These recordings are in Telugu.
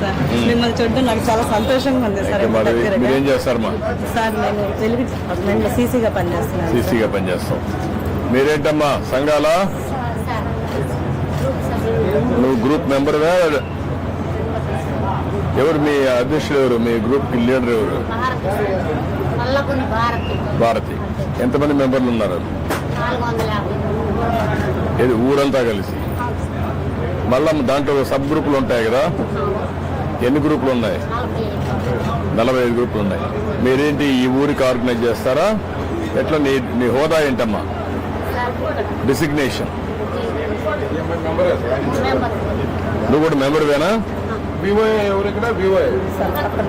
సార్. మిమ్మల్ని చూడడం నాకు చాలా సంతోషంగా ఉంది సార్. మీరేం చేస్తారమ్మా సార్ నేను తెలుగు డిపార్ట్మెంట్లో సీసీగా పనిచేస్తున్నాను సీసీగా పనిచేస్తాం. మీరేంటమ్మా సంఘాల? నువ్వు గ్రూప్ మెంబర్గా ఎవరు మీ అధ్యక్షుడు ఎవరు? మీ గ్రూప్ లీడర్ ఎవరు? భారతి. ఎంతమంది మెంబర్లు ఉన్నారు ఏది ఊరంతా కలిసి? మళ్ళా దాంట్లో సబ్ గ్రూపులు ఉంటాయి కదా? ఎన్ని గ్రూపులు ఉన్నాయి? నలభై ఐదు గ్రూపులు ఉన్నాయి. మీరేంటి ఈ ఊరికి ఆర్గనైజ్ చేస్తారా? ఎట్లా నీ నీ హోదా ఏంటమ్మా? డిసిగ్నేషన్. నువ్వు కూడా మెంబర్ ఎవరు ఇక్కడ అక్కడ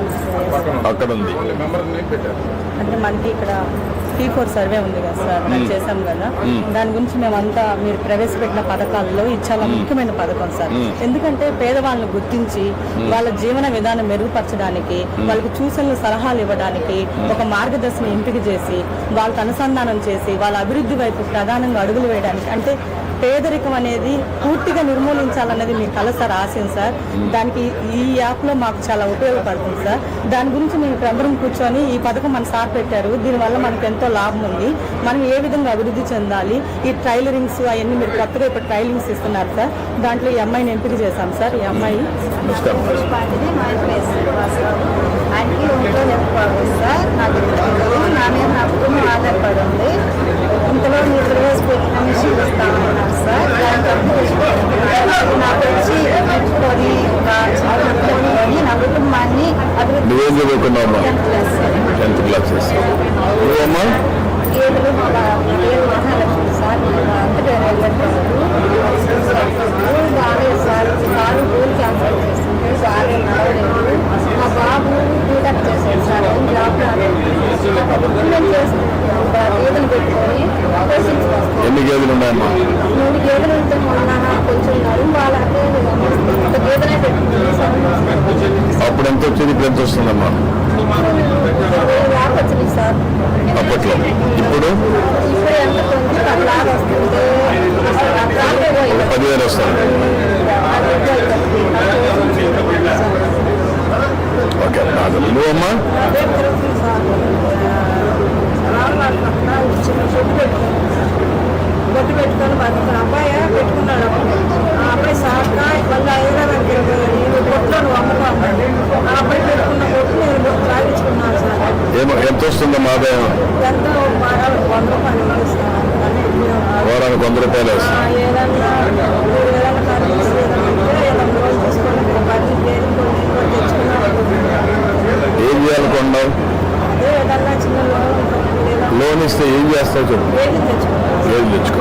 ఉంది మెంబర్ నేమ్ పెట్టారు అంటే మనకి ఇక్కడ టీ ఫోర్ సర్వే ఉంది కదా సార్ మనం చేసాం కదా. దాని గురించి మేమంతా మీరు ప్రవేశపెట్టిన పథకాల్లో ఇది చాలా ముఖ్యమైన పథకం సార్. ఎందుకంటే పేదవాళ్ళని గుర్తించి వాళ్ళ జీవన విధానం మెరుగుపరచడానికి వాళ్ళకి సూచనలు సలహాలు ఇవ్వడానికి ఒక మార్గదర్శనం ఎంపిక చేసి వాళ్ళకి అనుసంధానం చేసి వాళ్ళ అభివృద్ధి వైపు ప్రధానంగా అడుగులు వేయడానికి అంటే పేదరికం అనేది పూర్తిగా నిర్మూలించాలన్నది మీ కల సార్ ఆశయం సార్. దానికి ఈ యాప్లో మాకు చాలా ఉపయోగపడుతుంది సార్. దాని గురించి మేము అందరం కూర్చొని ఈ పథకం మన సార్ పెట్టారు. దీనివల్ల మనకు ఎంతో లాభం ఉంది. మనం ఏ విధంగా అభివృద్ధి చెందాలి? ఈ ట్రైలరింగ్స్ అవన్నీ మీరు కొత్తగా ఇప్పుడు ట్రైలింగ్స్ ఇస్తున్నారు సార్. దాంట్లో ఈ అమ్మాయిని ఎంపిక చేశాం సార్. ఈ అమ్మాయి నాకు నా మీద నా కుటుంబం ఆధారపడి ఉంది. ఇంతలో మీరు ప్రవేశపెట్టిన మిషన్ ఇస్తామన్నారు సార్ దాని తప్పు నాకు వచ్చి పెట్టుకొని కొని నా కుటుంబాన్ని నువ్వేం చదువుకున్నావమ్మా చేస్తారు టెన్త్ క్లాస్ నువ్వమ్మా ఏడులో ఒక ఏడు సార్ జాబ్ రాలేదు నేను గేదెలు పెట్టుకొని ఎన్ని గేదెలు ఉన్నాయమ్మా? మూడు గేదెలు ఉంటే మొన్న కొంచెం నడుము వాళ్ళంటే ఒక గేదెనే పెట్టుకుని అప్పుడు ఎంత వచ్చింది? ఇప్పుడు ఎంత వస్తుందమ్మా? యాప్ వచ్చింది సార్ అప్పట్లో. ఇప్పుడు? ఇప్పుడు ఎంత కొంచెం అట్లా వస్తుంది పదివేలు వస్తుంది. కాదు నువ్వమ్మా బొట్టు పెట్టుకొని బతుకున్న అబ్బాయి పెట్టుకున్నాడు ఆ అబ్బాయి? సాక మళ్ళీ హైదరాబాద్ నేను బొట్లో నువ్వు అమ్ముకో అన్నాడు ఆ అబ్బాయి పెట్టుకున్న బొట్టు నేను బొట్టు రాయించుకున్నాను సార్. ఏమో ఎంత వస్తుందమ్మా ఆదాయం ఎంతో వంద రూపాయలు వారానికి వంద రూపాయలు ఏదన్నా కనిపిస్తే ఏదన్నా రోజు తీసుకొని మీరు బట్టి పేరు కొన్ని కొన్ని తెచ్చుకున్నాను ఏం చేయాలనుకున్నావు అదే ఏదన్నా చిన్న లోన్ ఉంటుంది లేదా లోన్ ఇస్తే ఏం చేస్తావు చెప్పు ఏది తెచ్చుకున్నాను ఏం తెచ్చుకో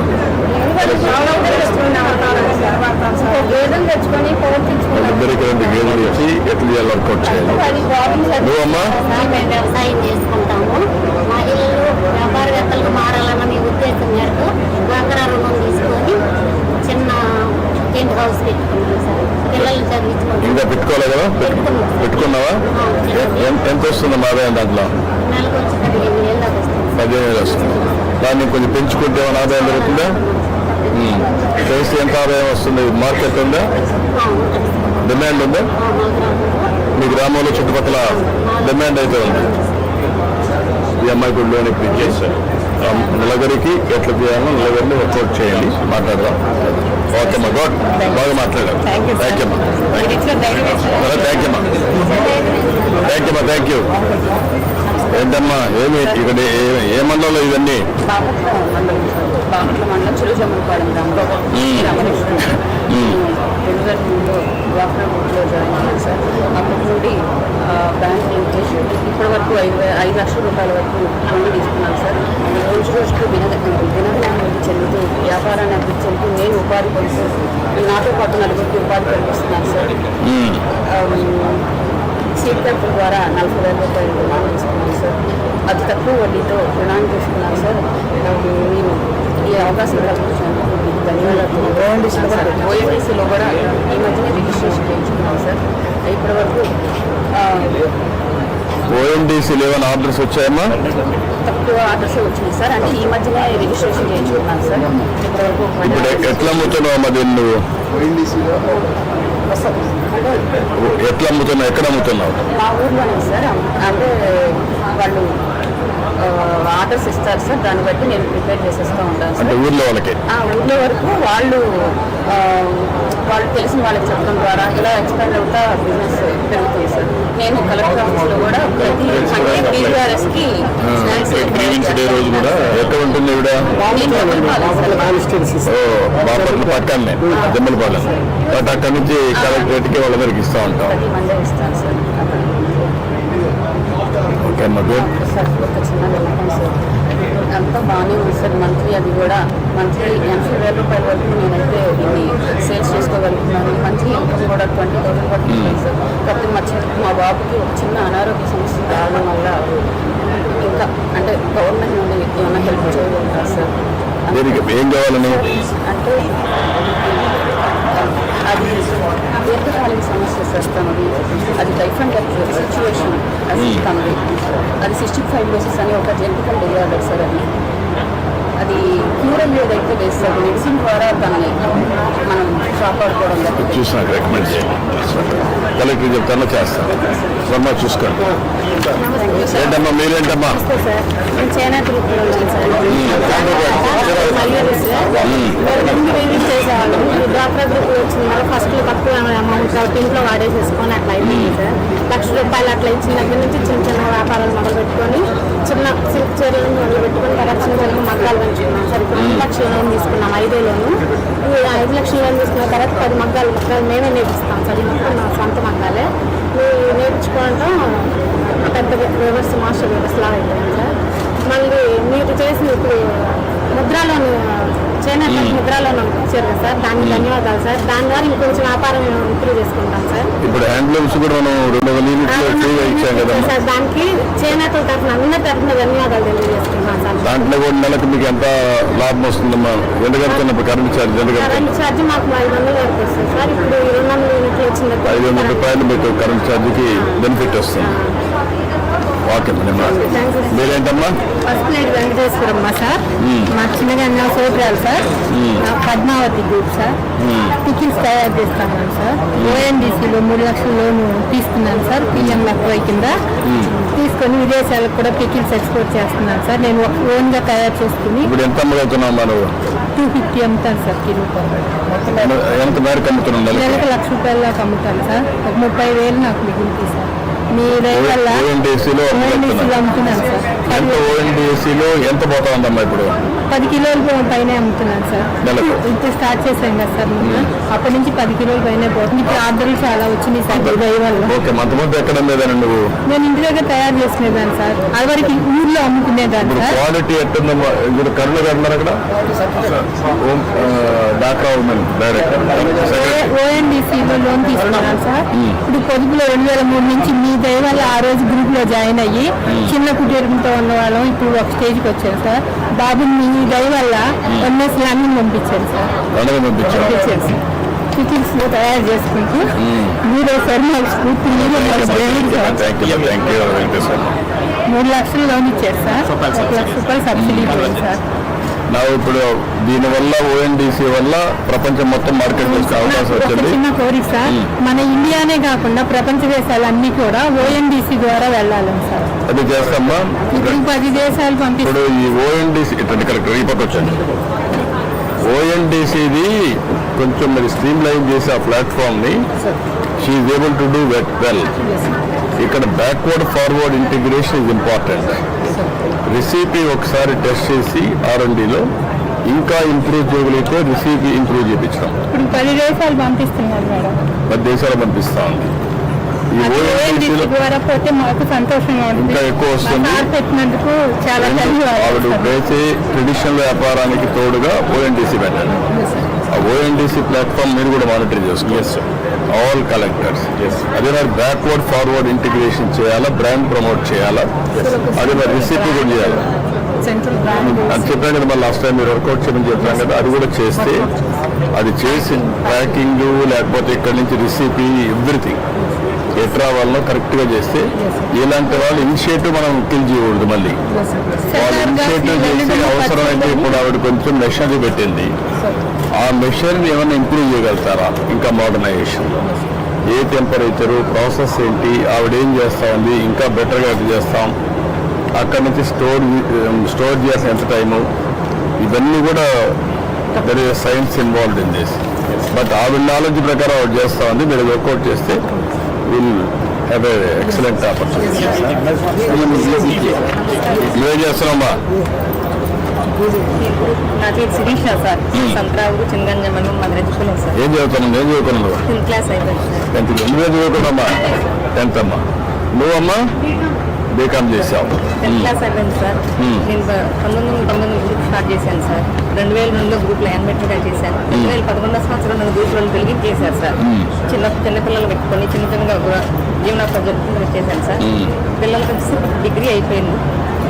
గేదెలు తెచ్చుకొని పోటీ ఇద్దరికి రెండు గేదెలు ఇచ్చి ఎట్లా చేయాలి వర్కౌట్ చేయాలి నువ్వమ్మా మేము వ్యవసాయం చేసుకుంటాము మహిళలు వ్యాపారవేత్తలకు మారాలన్న మీ ఉద్దేశం మేరకు డ్వాక్రా రుణం తీసుకొని చిన్న టెంట్ హౌస్ ఇంకా పెట్టుకోవాలి కదా? పెట్టు- పెట్టుకున్నావా? ఎంత ఎంత వస్తుందమ్మా ఆదాయం దాంట్లో? పదిహేను వేలు వస్తుంది. వస్తుంది. దాన్ని కొంచెం పెంచుకుంటే ఏమైనా ఆదాయం దొరుకుతుందా. చేస్తే ఎంత ఆదాయం వస్తుంది? మార్కెట్ ఉందా. డిమాండ్ ఉందా? మా గ్రామంలో. మీ చుట్టుపక్కల డిమాండ్ అయితే ఉంది. ఈ అమ్మాయి కూడా లోన్ నలుగురికి ఎట్లా చేయాలో నలుగురిని వర్కౌట్ చేయండి. మాట్లాడదాం. ఓకే అమ్మా గుడ్. బాగా మాట్లాడారు. థ్యాంక్ యూ అమ్మా. థ్యాంక్ యూ అమ్మా. థ్యాంక్ యూ అమ్మా థ్యాంక్ యూ ఏంటమ్మా ఏమి ఇక్కడ ఏ- మండలంలో ఇవన్నీ? మండలం సార్. అప్పటి నుండి బ్యాంక్ లింక్ చేసి ఇప్పటి వరకు ఐదు వే- ఐదు లక్షల రూపాయల వరకు రుణం తీసుకున్నాను సార్. రోజు రోజుకు దినద దినదినాభివృద్ధి చెందుతూ వ్యాపారాన్ని అభివృద్ధి చెందుతూ నేను ఉపాధి పొందుతూ నాతో పాటు నలుగురికి ఉపాధి కల్పిస్తున్నాను సార్. సీట్ క్యాపిటల్ ద్వారా నలభై వేల రూపాయలు రుణాలు తీసుకున్నాను సార్. అతి తక్కువ వడ్డీతో రుణాన్ని తీసుకున్నాను సార్. నేను ఈ అవకాశం కల్పించినందుకు మీకు ధన్యవాదాలు. ఓఎన్డీసీలో కూడా ఈ మధ్యనే రిజిస్ట్రేషన్ చేయించుకున్నాను సార్. ఇప్పటి వరకు ఆ, ఓఎన్డీసీలు ఏమైనా ఆర్డర్స్ వచ్చాయమ్మా? తక్కువ ఆర్డర్స్ వచ్చినాయి సార్. అంటే ఈ మధ్యనే రిజిస్ట్రేషన్ చేయించుకున్నాను సార్. ఇప్పుడు ఎట్లా అమ్ముతున్నావు అమ్మా దీన్ని నువ్వు? ఎట్లా అమ్ముతున్నావు? ఎక్కడ అమ్ముతున్నావు? మా ఊర్లోనే సార్. అంటే వాళ్ళు ఆర్డర్స్ ఇస్తారు సార్ దాన్ని బట్టి నేను ప్రిపేర్ చేసేస్తూ ఉంటాను సార్. ఊర్లో వాళ్ళకి? ఆ ఊర్లో వరకు వాళ్ళు వాళ్ళు తెలిసిన వాళ్ళకి చెప్పడం ద్వారా ఇలా ఎక్స్పాండ్ అవుతా బిజినెస్ పెరుగుతుంది సార్. నేను కలెక్టర్ ఆఫీస్లో కూడా ప్రతి అంటే బీఆర్ఎస్కి స్నాక్స్ గ్రీవెన్స్ డే రోజు కూడా ఎక్కడ ఉంటుంది ఇవిడ నేను చెప్పాలి సార్. ఓ బాపట్ల పక్కనే జమ్మలపాలెం. అక్కడ నుంచి కలెక్టరేట్కి వాళ్ళందరికి ఇస్తూ ఉంటాం. ఓకే అమ్మా గుడ్. సార్ ఒక చిన్న విన్నపం సార్. అంతా బాగానే ఉంది సార్. మంత్లీ అది కూడా మంత్లీ ఎనభై వేల రూపాయల వరకు నేనైతే దీన్ని సేల్స్ చేసుకోగలుగుతున్నాను. మంత్లీ ఇన్కమ్ కూడా ట్వంటీ థౌసండ్ వరకు ఉంటుంది సార్. కాకపోతే మా మా బాబుకి ఒక చిన్న అనారోగ్య సమస్య రావడం వల్ల ఇంకా అంటే గవర్నమెంట్ నుండి ఏమైనా హెల్ప్ చేయగలుగుతారు సార్? దీనికి ఏం కావాలని? అంటే దీర్ఘకాలిక సమస్య సార్ తనది అది డెత్ సిచ్యువేషన్ అది తనది అది సిస్టిక్ ఫైబ్రోసిస్ అని ఒక జెంటికల్ డిజార్డర్ సార్ అది అది క్యూర్ అయ్యేదైతే లేదు సార్ మెడిసిన్ ద్వారా తనని మనం కాపాడుకోవడం జరిగింది చూసి నాకు రికమెండ్ చేయండి కలెక్టర్ చెప్తాను చేస్తాను వర్మ చూసుకోండి ఏంటమ్మా మీరేంటమ్మా సార్ నేను చేనేత వృత్తిలో ఉన్నాను సార్ మల్లెలు సార్ ముందు రిలీజ్ చేసేవాళ్ళం ఈ డ్వాక్రా గ్రూప్ వచ్చిన వల్ల ఫస్ట్ తక్కువ అమౌంట్ కాబట్టి ఇంట్లో వాడేసేసుకొని అట్లా అయిపోయింది సార్. లక్ష రూపాయలు అట్లా ఇచ్చిన దగ్గర నుంచి చిన్న చిన్న వ్యాపారాలు మొదలు పెట్టుకొని చిన్న సిల్క్ చీరలను మొదలు పెట్టుకొని తర్వాత చిన్న చిన్న మగ్గాలు పెంచుకున్నాం సార్. ఇప్పుడు రెండు లక్షల లోన్ తీసుకున్నాం? ఐదేలోను ఐదు లక్షల లోన్ తీసుకున్న తర్వాత పది మగ్గాలు మగ్గాలు మేమే నేర్పిస్తాం సార్. మొత్తం మా సొంత మగ్గాలే. నేర్చుకోవడం పెద్ద వ్యవస్థ మాస్టర్ వ్యవస్థ లాగా అయిపోయింది సార్. మళ్ళీ మీరు చేసిన ఇప్పుడు ముద్రాలోను చేనేత ముద్రాలోను ఇచ్చారు కదా సార్ దానికి ధన్యవాదాలు సార్. దాని ద్వారా ఇంకొంచెం వ్యాపారం ఇంప్రూవ్ చేసుకుంటాం సార్. ఇప్పుడు హ్యాండ్లూమ్స్ కూడా మనం రెండు వందల యూనిట్లు ఫ్రీగా ఇచ్చాం కదమ్మా. సార్ దానికి చేనేత తరఫున అందరి తరఫున ధన్యవాదాలు తెలియజేస్తున్నాం సార్. దాంట్లో కూడా నెలకు మీకు ఎంత లాభం వస్తుందమ్మా? ఎంత కడుతున్నప్పుడు కరెంట్ ఛార్జ్ ఎంత కరెంట్ ఛార్జ్ మాకు ఐదు వందలు వరకు వస్తుంది సార్. ఇప్పుడు రెండు వందల యూనిట్లు వచ్చిన దగ్గర ఐదు వందల రూపాయలు మీకు కరెంట్ ఛార్జ్కి బెనిఫిట్ వస్తుంది. Okay madam మీరేంటమ్మా? First plate Venkateswaramma sir. మా చిన్నగా సోదరాలు సార్. నా పద్మావతి గ్రూప్ సార్. టికెట్స్ తయారు చేస్తాను సార్. ఓఎన్డీసీలో మూడు లక్షల లోను తీసుకున్నాను సార్. పిఎం లక్వై కింద తీసుకొని విదేశాలకు కూడా పికిల్స్ ఎక్స్పోర్ట్ చేస్తున్నాను సార్. నేను ఓన్గా తయారు చేసుకుని ఇప్పుడు ఎంత అమ్మగలుగుతున్నావు మనం టూ ఫిఫ్టీ అమ్ముతాను సార్ కిలో ఎంత మేరకు అమ్ముతున్నాం నెలకి? లక్ష రూపాయల అమ్ముతాను సార్. ఒక ముప్పై వేలు నాకు మిగులుతుంది సార్. మీ వల్ల ఓఎన్డీసీలో అమ్ముతున్నాను సార్. ఎంత ఓఎన్టీసీలో ఎంత పోతా ఉందమ్మా ఇప్పుడు? పది కిలోల పైన అమ్ముతున్నాను సార్? ఇప్పుడు స్టార్ట్ చేశాం కదా సార్ అప్పటి నుంచి పది కిలోల పైన పోతుంది. ఇప్పుడు ఆర్డర్లు చాలా వచ్చినాయి సార్ వల్ల. నేను ఇంటి దగ్గర తయారు చేసుకునేదాన్ని సార్. అదివరకు ఊర్లో అమ్ముకునేదాన్ని సార్. క్వాలిటీ ఎట్టుందమ్మా ఇప్పుడు అక్కడ? ఓఎన్డీసీలో లోన్ తీసుకున్నాను సార్. ఇప్పుడు పొదుపులో రెండు వేల మూడు నుంచి మీ దయ వల్ల ఆ రోజు గ్రూప్లో జాయిన్ అయ్యి చిన్న కుటీరంతో ఉన్న వాళ్ళం ఇప్పుడు ఒక స్టేజ్కి వచ్చాను సార్. బాబుని మీ దయ వల్ల ఎంఎస్ ల్యామింగ్ పంపించాను సార్. పండుగ పంపించాం పంపించాను సార్. టికెట్స్ తయారు చేసుకుంటూ మీరే సార్ మాకు స్ఫూర్తి మీరే మూడు లక్షలు లోన్ ఇచ్చారు సార్. ఒక లక్ష రూపాయలు సబ్సిడీ ఇచ్చారు సార్. నా ఇప్పుడు దీనివల్ల ఓఎన్డీసీ వల్ల ప్రపంచం మొత్తం మార్కెట్ చేసే అవకాశం వచ్చింది. చిన్న కోరిక సార్. మన ఇండియానే కాకుండా ప్రపంచ దేశాలన్నీ కూడా ఓఎన్డీసీ ద్వారా వెళ్ళాలని సార్. అది చేస్తామా? ఇప్పుడు ఈ ఓఎన్డీసీ ఇటువంటి కలెక్టర్ ఈ పక్క వచ్చండి ఓఎన్డీసీది కొంచెం మరి స్ట్రీమ్ లైన్ చేసి ఆ ప్లాట్ఫామ్ని she able to do it well ఇక్కడ backward forward integration is important recipe ఒకసారి టెస్ట్ చేసి ఆర్ఎండిలో ఇంకా ఇంప్రూవ్ చేయగలిగితే రిసిపి ఇంప్రూవ్ ఇప్పుడు పది దేశాలు పంపిస్తున్నారు మేడం. పది దేశాలు పంపిస్తా ఉంది ఈ అది ఓఎన్డీసీ ఓఎన్డీసీలో ద్వారా పోతే మాకు సంతోషంగా ఉంటుంది ఇంకా ఎక్కువ వస్తుంది. మా సార్ పెట్టినందుకు చాలా ధన్యవాదాలు. వేసే ట్రెడిషనల్ వ్యాపారానికి తోడుగా ఓఎన్డీసీ పెట్టండి ఆ ఓఎన్డీసీ ప్లాట్ఫామ్ మీరు కూడా మానిటర్ చేసుకోవచ్చు ఆల్ కలెక్టర్స్ అదే మరి బ్యాక్వర్డ్ ఫార్వర్డ్ ఇంటిగ్రేషన్ చేయాలా? బ్రాండ్ ప్రమోట్ చేయాలా? అదే మరి రిసిపీ కూడా చేయాలి? అది చెప్పాను కదా మరి లాస్ట్ టైం మీరు వర్కౌట్ చేయమని చెప్పాను కదా అది కూడా చేస్తే అది చేసి ప్యాకింగ్ లేకపోతే ఇక్కడ నుంచి రిసిపీ ఎవ్రీథింగ్ ఎట్రా వాళ్ళలో కరెక్ట్గా చేస్తే ఇలాంటి వాళ్ళు ఇనిషియేటివ్ మనం కిల్ చేయకూడదు మళ్ళీ. వాళ్ళు ఇనిషియేటివ్ చేసి అవసరమైతే ఇప్పుడు ఆవిడ కొంచెం మెషినరీ పెట్టింది. ఆ మెషినరీని ఏమైనా ఇంప్రూవ్ చేయగలుగుతారా? ఇంకా మోడర్నైజేషన్ ఏ టెంపరేచరు ప్రాసెస్ ఏంటి? ఆవిడ ఏం చేస్తా ఉంది? ఇంకా బెటర్గా ఎట్లా చేస్తాం? అక్కడి నుంచి స్టోర్ స్టోర్ చేసిన ఎంత టైము ఇవన్నీ కూడా there is science involved in this but ఆవిడ నాలెడ్జ్ ప్రకారం ఆవిడ చేస్తా ఉంది. మీరు వర్కౌట్ చేస్తే విల్ హ్యావ్ ఎక్సలెంట్ ఆపర్చునిటీ నువ్వేం చేస్తున్నామ్మా ఏం చదువుతున్నావు? ఏం చదువుకున్నావు? టెన్త్ నువ్వే చదువుకున్నామ్మా టెన్త్ అమ్మా. నువ్వమ్మా? బీకామ్ చేసావు టెన్త్ క్లాస్ అయిపోయింది సార్. Hmm. నేను పంతొమ్మిది వందల తొంభై గ్రూప్ స్టార్ట్ చేశాను సార్. రెండు వేల రెండులో గ్రూప్లో యాన్మెట్గా చేశాను. రెండు వేల పదకొండో సంవత్సరం నన్ను గ్రూప్లో వెలిగించి చేశారు సార్. Hmm. చిన్న చిన్నపిల్లలు పెట్టుకొని చిన్న చిన్నగా జీవనోపాధి జరుపుకుంటూ చేశాను సార్. Hmm. పిల్లలకి వచ్చి డిగ్రీ అయిపోయింది.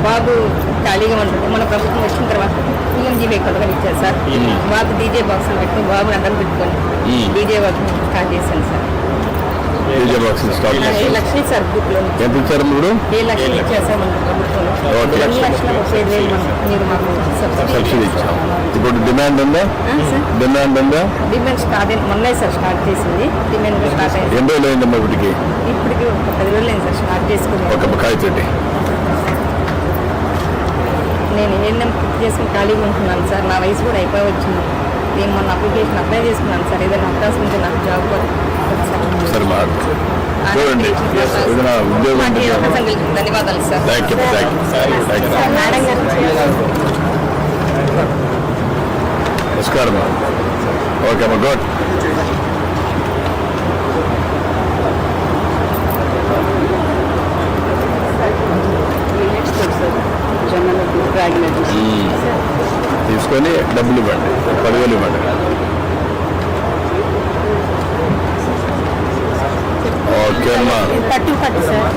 బాబు ఖాళీగా ఉంటుంది. మన ప్రభుత్వం వచ్చిన తర్వాత పిఎంజీవీ పథకాలు ఇచ్చారు సార్. Hmm. బాబు డీజే బాక్సులు పెట్టుకుని బాబు అడ్డం పెట్టుకొని Hmm. డీజే వర్క్ స్టార్ట్ చేశాను సార్. చేసావు లక్ష్మి సార్ గ్రూప్లో ఎంత ఇచ్చారు మీరు? సబ్సిడీ ఇచ్చాం. ఇప్పుడు డిమాండ్ ఉందా? డిమాండ్ ఉందా? డిమాండ్ స్టార్ట్ మొన్నే సార్ స్టార్ట్ చేసింది. డిమాండ్ స్టార్ట్ అయింది. ఎన్ని రోజులు అయిందమ్మా ఇప్పటికి? ఇప్పటికి ఒక పది రోజులు అయింది సార్ స్టార్ట్ చేసుకుని. ఒక తోటి. నేను ఏఎన్ఎం పూర్తి చేసుకుని ఖాళీగా ఉంటున్నాను సార్. నా వయసు కూడా అయిపోయి వచ్చింది. నేను మొన్న అప్లికేషన్ అప్లై చేసుకున్నాను సార్. ఏదైనా అవకాశం ఉంటే నాకు జాబ్ కూడా. సరే చూడండి. ఉద్యోగం నాకు ఈ అవకాశం కలిగింది ధన్యవాదాలు sir. Thank you thank you thank you madam గారు నమస్కారం ఓకే అమ్మా గుడ్ తీసుకొని డబ్బులు ఇవ్వండి. పదివేలు ఇవ్వండి. ఓకే అమ్మా. Thirty thirty sir.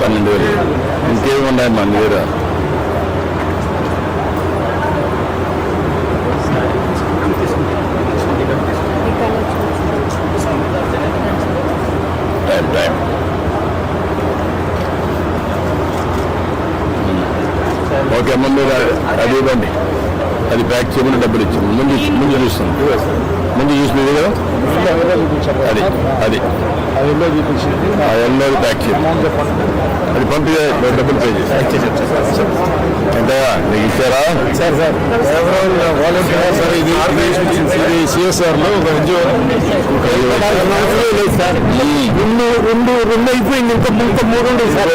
పన్నెండు వేలు. ఇంకేమి ఉన్నాయమ్మా నీ దగ్గర? Time time. ఓకే అమ్మ మీరు అది ఇవ్వండి. అది ప్యాక్ చేయమని డబ్బులు ఇచ్చింది ముందు ముందు చూస్తుంది ముందు చూసినది కదా అది అది. ఎల్లో ప్యాక్ చేయండి అది పంపి డబ్బులు పే చేసి ఎంతగా నీకు ఇచ్చారా? సార్ సార్ వాలంటీర్ సార్ ఇది ఇది సిఎస్ఆర్లో ఒక ఉద్యోగం సార్ రెండు రెండు రెండు అయిపోయింది. ఇంకా ఇంకా మూడు ఉండేది సార్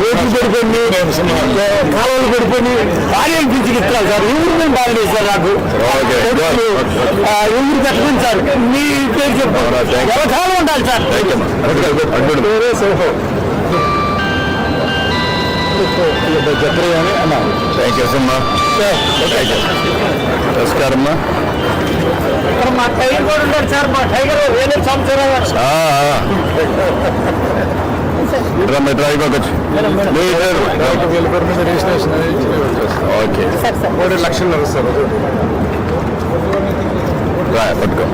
రోడ్లు పడిపోయింది కాలువలు పడిపోయి భార్యలు పిచ్చికిస్తారు సార్ ఎవరు బాగలేదు సార్ నాకు. ఎవరు సార్ మీ పేరు చెప్పు అవునా, thank you. ఎవరి కాలం ఉండాలి సార్ థ్యాంక్ యూ అమ్మా నమస్కారం అమ్మా మా టైగర్ కూడా ఉన్నాడు సార్ మా టైగర్ వేరే సంవత్సరం ఆ, ఆ. ఇట్రా మెట్రా అయిపోవచ్చు మీ పేరు వీళ్ళ పేరు మీద రిజిస్ట్రేషన్ ఓకే సార్ సార్ మూడు లక్షలు సార్ పట్టుకో